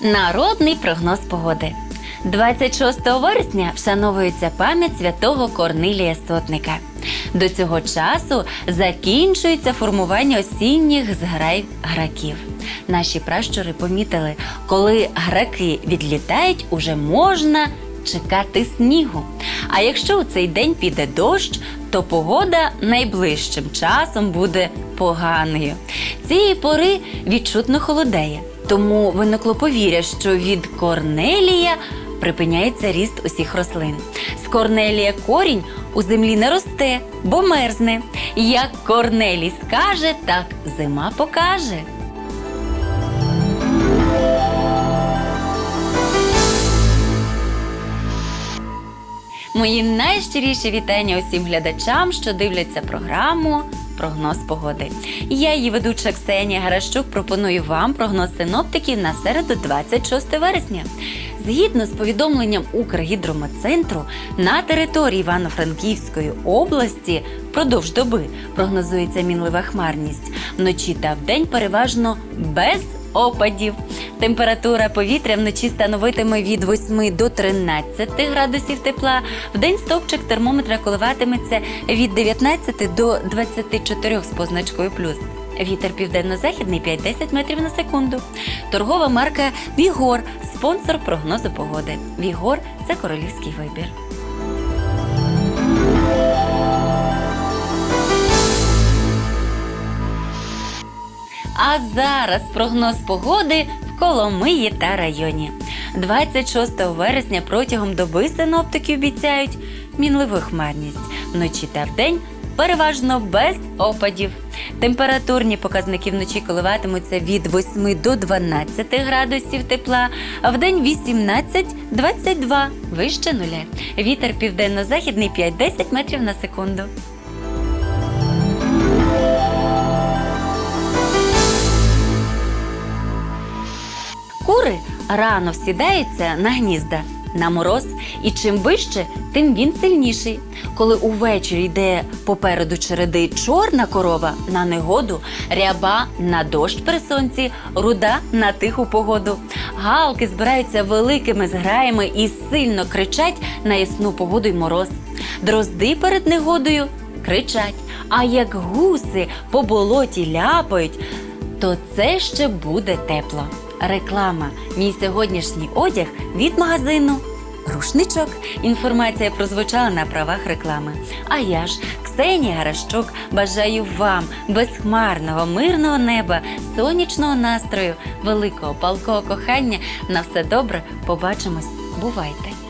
Народний прогноз погоди. 26 вересня вшановується пам'ять святого Корнилія Сотника. До цього часу закінчується формування осінніх зграй граків. Наші пращури помітили, коли граки відлітають, уже можна чекати снігу. А якщо у цей день піде дощ, то погода найближчим часом буде поганою. Цієї пори відчутно холодеє. Тому виникло повір'я, що від корнелія припиняється ріст усіх рослин. З корнелія корінь у землі не росте, бо мерзне. Як корнелій скаже, так зима покаже. Мої найщиріші вітання усім глядачам, що дивляться програму Прогноз погоди. Я, її ведуча Ксенія Гаращук, пропоную вам прогноз синоптиків на середу 26 вересня. Згідно з повідомленням Укргідрометцентру, на території Івано-Франківської області впродовж доби прогнозується мінлива хмарність. Вночі та вдень переважно без опадів. Температура повітря вночі становитиме від 8 до 13 градусів тепла. Вдень стовпчик термометра коливатиметься від 19 до 24 з позначкою плюс. Вітер південно-західний 5-10 метрів на секунду. Торгова марка Вігор, спонсор прогнозу погоди. Вігор це королівський вибір. А зараз прогноз погоди в Коломиї та районі. 26 вересня протягом доби синоптики обіцяють мінливу хмарність. Вночі та вдень переважно без опадів. Температурні показники вночі коливатимуться від 8 до 12 градусів тепла, а вдень 18-22 вище нуля. Вітер південно-західний 5-10 метрів на секунду. Кури рано всідаються на гнізда на мороз, і чим вище, тим він сильніший. Коли увечері йде попереду череди чорна корова на негоду, ряба на дощ при сонці, руда на тиху погоду. Галки збираються великими зграями і сильно кричать на ясну погоду й мороз. Дрозди перед негодою кричать. А як гуси по болоті ляпають, то це ще буде тепло. Реклама. Мій сьогоднішній одяг від магазину. Рушничок. Інформація прозвучала на правах реклами. А я ж, Ксенія Гарашчук, бажаю вам безхмарного, мирного неба, сонячного настрою, великого палкого кохання. На все добре. Побачимось. Бувайте!